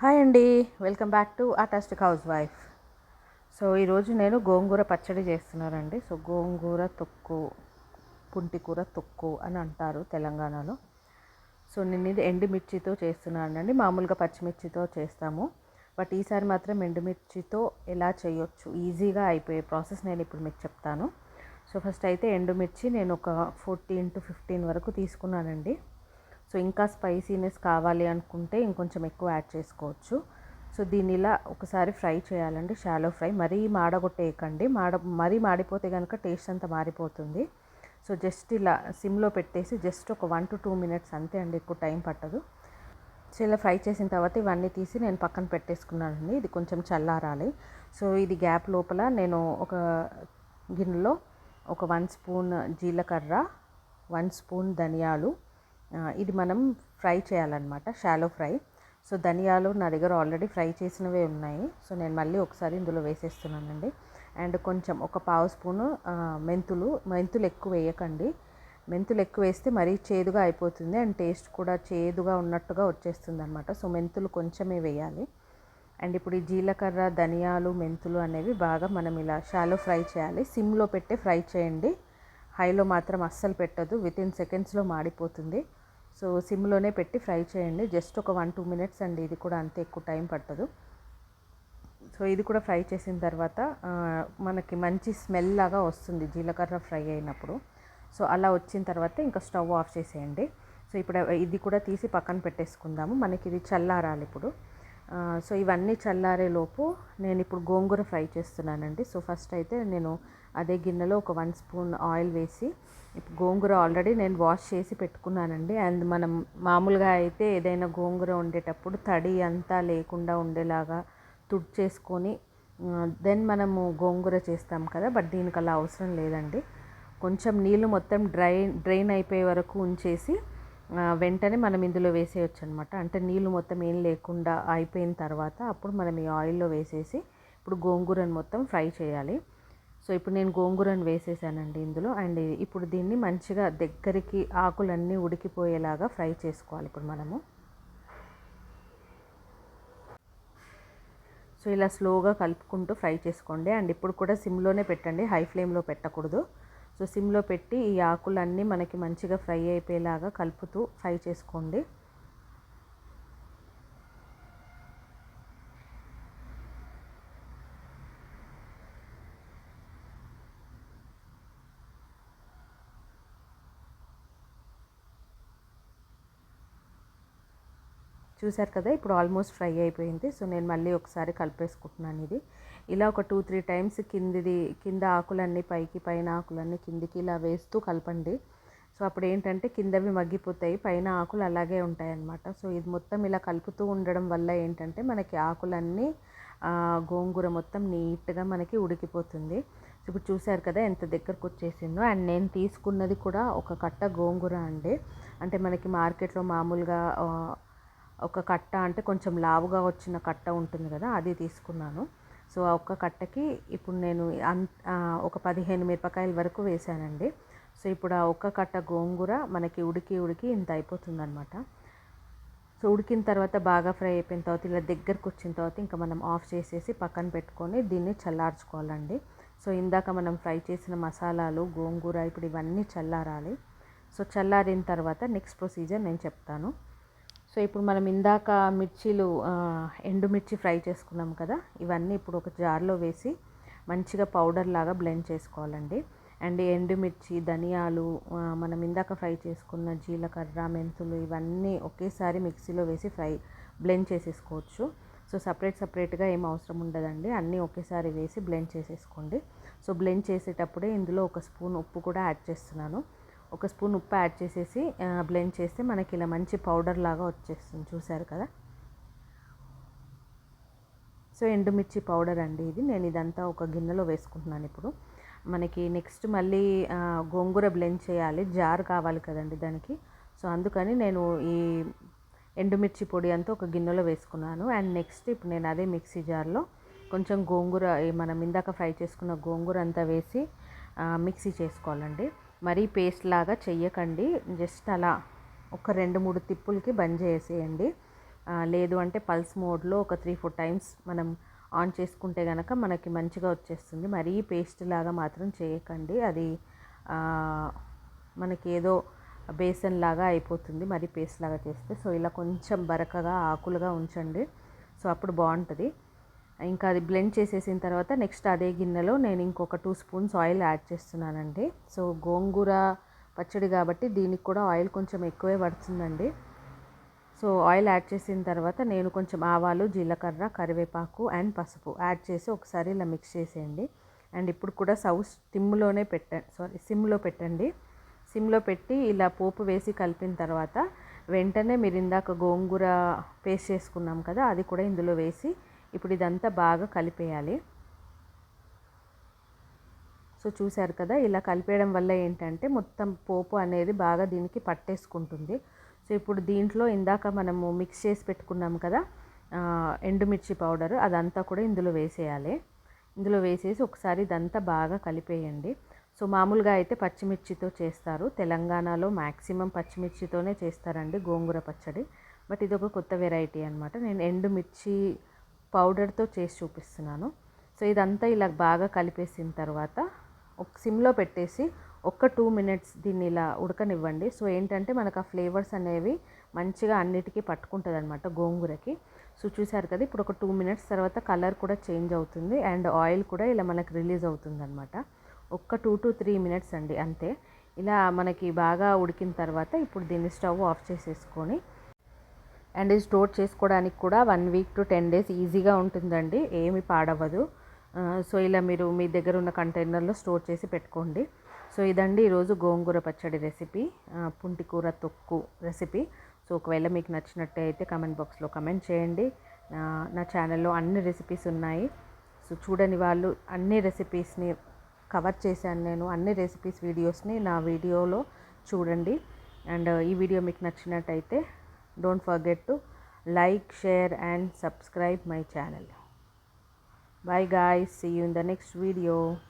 Hi అండి. Welcome back to ఆటాస్టిక్ housewife. So ఈరోజు నేను గోంగూర పచ్చడి చేస్తున్నానండి. సో గోంగూర తొక్కు పుంటికూర తొక్కు అని అంటారు తెలంగాణలో. సో నేను ఇది ఎండుమిర్చితో చేస్తున్నానండి మామూలుగా పచ్చిమిర్చితో చేస్తాము. బట్ ఈసారి మాత్రం ఎండుమిర్చితో ఎలా చేయొచ్చు? ఈజీగా అయిపోయే ప్రాసెస్ నేను ఇప్పుడు మీకు చెప్తాను. సో ఫస్ట్ అయితే ఎండుమిర్చి నేను ఒక ఫోర్టీన్ టు ఫిఫ్టీన్ వరకు తీసుకున్నానండి. సో ఇంకా స్పైసీనెస్ కావాలి అనుకుంటే ఇంకొంచెం ఎక్కువ యాడ్ చేసుకోవచ్చు. సో దీన్ని ఇలా ఒకసారి ఫ్రై చేయాలండి షాలో ఫ్రై. మరీ మాడగొట్టేయకండి. మాడ మరీ మాడిపోతే కనుక టేస్ట్ అంతా మారిపోతుంది. సో జస్ట్ ఇలా సిమ్లో పెట్టేసి జస్ట్ ఒక వన్ టు టూ మినిట్స్ అంతే అండి ఎక్కువ టైం పట్టదు. సో ఇలా ఫ్రై చేసిన తర్వాత ఇవన్నీ తీసి నేను పక్కన పెట్టేసుకున్నానండి. ఇది కొంచెం చల్లారాలి. సో ఇది గ్యాప్ లోపల నేను ఒక గిన్నెలో ఒక వన్ స్పూన్ జీలకర్ర వన్ స్పూన్ ధనియాలు ఇది మనం ఫ్రై చేయాలన్నమాట షాలో ఫ్రై. సో ధనియాలు నా దగ్గర ఆల్రెడీ ఫ్రై చేసినవే ఉన్నాయి. సో నేను మళ్ళీ ఒకసారి ఇందులో వేసేస్తున్నానండి. అండ్ కొంచెం ఒక పావు స్పూను మెంతులు మెంతులు ఎక్కువ వేయకండి. మెంతులు ఎక్కువ వేస్తే మరీ చేదుగా అయిపోతుంది అండ్ టేస్ట్ కూడా చేదుగా ఉన్నట్టుగా వచ్చేస్తుంది అనమాట సో మెంతులు కొంచెమే వేయాలి. అండ్ ఇప్పుడు ఈ జీలకర్ర ధనియాలు మెంతులు అనేవి బాగా మనం ఇలా షాలో ఫ్రై చేయాలి. సిమ్లో పెట్టే ఫ్రై చేయండి. హైలో మాత్రం అస్సలు పెట్టదు విత్ ఇన్ సెకండ్స్లో మాడిపోతుంది. సో సిమ్లోనే పెట్టి ఫ్రై చేయండి. జస్ట్ ఒక వన్ టూ మినిట్స్ అండి. ఇది కూడా అంతే ఎక్కువ టైం పట్టదు. సో ఇది కూడా ఫ్రై చేసిన తర్వాత మనకి మంచి స్మెల్ లాగా వస్తుంది జీలకర్ర ఫ్రై అయినప్పుడు. సో అలా వచ్చిన తర్వాత ఇంకా స్టవ్ ఆఫ్ చేసేయండి. సో ఇప్పుడు ఇది కూడా తీసి పక్కన పెట్టేసుకుందాము. మనకి ఇది చల్లారాలి ఇప్పుడు. సో ఇవన్నీ చల్లారే లోపు నేను ఇప్పుడు గోంగూర ఫ్రై చేస్తున్నానండి. సో ఫస్ట్ అయితే నేను అదే గిన్నెలో ఒక వన్ స్పూన్ ఆయిల్ వేసి ఇప్పుడు గోంగూర ఆల్రెడీ నేను వాష్ చేసి పెట్టుకున్నానండి. అండ్ మనం మామూలుగా అయితే ఏదైనా గోంగూర ఉండేటప్పుడు తడి అంతా లేకుండా ఉండేలాగా తుడిచేసుకొని దెన్ మనము గోంగూర చేస్తాం కదా బట్ దీనికి అలా అవసరం లేదండి. కొంచెం నీళ్ళు మొత్తం డ్రై డ్రైన్ అయిపోయే వరకు ఉంచేసి వెంటనే మనం ఇందులో వేసేయచ్చు అనమాట అంటే నీళ్ళు మొత్తం ఏం లేకుండా అయిపోయిన తర్వాత అప్పుడు మనం ఈ ఆయిల్లో వేసేసి ఇప్పుడు గోంగూరను మొత్తం ఫ్రై చేయాలి. సో ఇప్పుడు నేను గోంగూరను వేసేసానండి ఇందులో. అండ్ ఇప్పుడు దీన్ని మంచిగా దగ్గరికి ఆకులన్నీ ఉడికిపోయేలాగా ఫ్రై చేసుకోవాలి ఇప్పుడు మనము. సో ఇలా స్లోగా కలుపుకుంటూ ఫ్రై చేసుకోండి. అండ్ ఇప్పుడు కూడా సిమ్లోనే పెట్టండి. హై ఫ్లేమ్లో పెట్టకూడదు. సో సిమ్లో పెట్టి ఈ ఆకులన్నీ మనకి మంచిగా ఫ్రై అయిపోయేలాగా కలుపుతూ ఫ్రై చేసుకోండి. చూసారు కదా ఇప్పుడు ఆల్మోస్ట్ ఫ్రై అయిపోయింది. సో నేను మళ్ళీ ఒకసారి కలిపేసుకుంటున్నాను ఇది. ఇలా ఒక టూ త్రీ టైమ్స్ కిందిది కింద ఆకులన్నీ పైకి పైన ఆకులన్నీ కిందికి ఇలా వేస్తూ కలపండి. సో అప్పుడు ఏంటంటే కిందవి మగ్గిపోతాయి పైన ఆకులు అలాగే ఉంటాయి అన్నమాట సో ఇది మొత్తం ఇలా కలుపుతూ ఉండడం వల్ల ఏంటంటే మనకి ఆకులన్నీ గోంగూర మొత్తం నీట్గా మనకి ఉడికిపోతుంది. ఇప్పుడు చూశారు కదా ఎంత దగ్గరకు వచ్చేసిందో. అండ్ నేను తీసుకున్నది కూడా ఒక కట్ట గోంగూర అండి. అంటే మనకి మార్కెట్లో మామూలుగా ఒక కట్ట అంటే కొంచెం లావుగా వచ్చిన కట్ట ఉంటుంది కదా అది తీసుకున్నాను. సో ఆ ఒక్క కట్టకి ఇప్పుడు నేను అన్ ఒక పదిహేను మిరపకాయల వరకు వేసానండి సో ఇప్పుడు ఆ ఒక్క కట్ట గోంగూర మనకి ఉడికి ఉడికి ఇంత అయిపోతుందనమాట సో ఉడికిన తర్వాత బాగా ఫ్రై అయిపోయిన తర్వాత ఇలా దగ్గరకు వచ్చిన తర్వాత ఇంకా మనం ఆఫ్ చేసేసి పక్కన పెట్టుకొని దీన్ని చల్లార్చుకోవాలండి. సో ఇందాక మనం ఫ్రై చేసిన మసాలాలు గోంగూర ఇప్పుడు ఇవన్నీ చల్లారాలి. సో చల్లారిన తర్వాత నెక్స్ట్ ప్రొసీజర్ నేను చెప్తాను. సో ఇప్పుడు మనం ఇందాక మిర్చీలు ఎండుమిర్చి ఫ్రై చేసుకున్నాం కదా ఇవన్నీ ఇప్పుడు ఒక జార్లో వేసి మంచిగా పౌడర్ లాగా బ్లెండ్ చేసుకోవాలండి. అండ్ ఎండుమిర్చి ధనియాలు మనం ఇందాక ఫ్రై చేసుకున్న జీలకర్ర మెంతులు ఇవన్నీ ఒకేసారి మిక్సీలో వేసి ఫ్రై బ్లెండ్ చేసేసుకోవచ్చు. సో సపరేట్ సపరేట్గా ఏం అవసరం ఉండదండి. అన్నీ ఒకేసారి వేసి బ్లెండ్ చేసేసుకోండి. సో బ్లెండ్ చేసేటప్పుడే ఇందులో ఒక స్పూన్ ఉప్పు కూడా యాడ్ చేస్తున్నాను. ఒక స్పూన్ ఉప్పు యాడ్ చేసేసి బ్లెండ్ చేస్తే మనకి ఇలా మంచి పౌడర్ లాగా వచ్చేస్తుంది. చూసారు కదా? సో ఎండుమిర్చి పౌడర్ అండి ఇది. నేను ఇదంతా ఒక గిన్నెలో వేసుకుంటున్నాను ఇప్పుడు. మనకి నెక్స్ట్ మళ్ళీ గోంగూర బ్లెండ్ చేయాలి. జార్ కావాలి కదండి దానికి. సో అందుకని నేను ఈ ఎండుమిర్చి పొడి అంతా ఒక గిన్నెలో వేసుకున్నాను. అండ్ నెక్స్ట్ ఇప్పుడు నేను అదే మిక్సీ జార్లో కొంచెం గోంగూర మనం ఇందాక ఫ్రై చేసుకున్న గోంగూర అంతా వేసి మిక్సీ చేసుకోవాలండి. మరీ పేస్ట్ లాగా చెయ్యకండి. జస్ట్ అలా ఒక రెండు మూడు తిప్పులకి బంద్ చేసేయండి. లేదు అంటే పల్స్ మోడ్లో ఒక త్రీ ఫోర్ టైమ్స్ మనం ఆన్ చేసుకుంటే కనుక మనకి మంచిగా వచ్చేస్తుంది. మరీ పేస్ట్ లాగా మాత్రం చేయకండి. అది మనకి ఏదో బేసన్ లాగా అయిపోతుంది. మరి పేస్ట్ లాగా చేస్తే. సో ఇలా కొంచెం బరకగా ఆకులుగా ఉంచండి. సో అప్పుడు బాగుంటుంది. ఇంకా అది బ్లెండ్ చేసేసిన తర్వాత నెక్స్ట్ అదే గిన్నెలో నేను ఇంకొక టూ స్పూన్స్ ఆయిల్ యాడ్ చేస్తున్నానండి. సో గోంగూర పచ్చడి కాబట్టి దీనికి కూడా ఆయిల్ కొంచెం ఎక్కువే పడుతుందండి. సో ఆయిల్ యాడ్ చేసిన తర్వాత నేను కొంచెం ఆవాలు జీలకర్ర కరివేపాకు అండ్ పసుపు యాడ్ చేసి ఒకసారి ఇలా మిక్స్ చేసేయండి. అండ్ ఇప్పుడు కూడా సౌ సిమ్లోనే పెట్టండి సారీ సిమ్లో పెట్టండి. సిమ్లో పెట్టి ఇలా పోపు వేసి కలిపిన తర్వాత వెంటనే మీరు ఇందాక గోంగూర పేస్ట్ చేసుకున్నాం కదా అది కూడా ఇందులో వేసి ఇప్పుడు ఇదంతా బాగా కలిపేయాలి. సో చూశారు కదా ఇలా కలిపేయడం వల్ల ఏంటంటే మొత్తం పోపు అనేది బాగా దీనికి పట్టేసుకుంటుంది. సో ఇప్పుడు దీంట్లో ఇందాక మనము మిక్స్ చేసి పెట్టుకున్నాం కదా ఎండుమిర్చి పౌడర్ అదంతా కూడా ఇందులో వేసేయాలి. ఇందులో వేసేసి ఒకసారి ఇదంతా బాగా కలిపేయండి. సో మామూలుగా అయితే పచ్చిమిర్చితో చేస్తారు. తెలంగాణలో మ్యాక్సిమం పచ్చిమిర్చితోనే చేస్తారండి గోంగూర పచ్చడి. బట్ ఇది ఒక కొత్త వెరైటీ అనమాట నేను ఎండుమిర్చి పౌడర్తో చేసి చూపిస్తున్నాను. సో ఇదంతా ఇలా బాగా కలిపేసిన తర్వాత ఒక సిమ్లో పెట్టేసి ఒక్క టూ మినిట్స్ దీన్ని ఇలా ఉడకనివ్వండి. సో ఏంటంటే మనకు ఆ ఫ్లేవర్స్ అనేవి మంచిగా అన్నిటికీ పట్టుకుంటుంది అనమాట గోంగూరకి. సో చూసారు కదా ఇప్పుడు ఒక టూ మినిట్స్ తర్వాత కలర్ కూడా చేంజ్ అవుతుంది అండ్ ఆయిల్ కూడా ఇలా మనకు రిలీజ్ అవుతుంది అనమాట ఒక్క టూ టు త్రీ మినిట్స్ అండి అంతే. ఇలా మనకి బాగా ఉడికిన తర్వాత ఇప్పుడు దీన్ని స్టవ్ ఆఫ్ చేసేసుకొని అండ్ ఇది స్టోర్ చేసుకోవడానికి కూడా one week to ten days ఈజీగా ఉంటుందండి. ఏమి పాడవదు సో ఇలా మీరు మీ దగ్గర ఉన్న కంటైనర్లో స్టోర్ చేసి పెట్టుకోండి. సో ఇదండి ఈరోజు గోంగూర పచ్చడి రెసిపీ. పుంటికూర తొక్కు రెసిపీ. సో ఒకవేళ మీకు నచ్చినట్టే అయితే కమెంట్ బాక్స్లో కమెంట్ చేయండి. నా ఛానల్లో అన్ని రెసిపీస్ ఉన్నాయి. సో చూడని వాళ్ళు అన్ని రెసిపీస్ని కవర్ చేశాను నేను. అన్ని రెసిపీస్ వీడియోస్ని నా వీడియోలో చూడండి. అండ్ ఈ వీడియో మీకు నచ్చినట్టయితే don't forget to like share and subscribe my channel. Bye guys see you in the next video.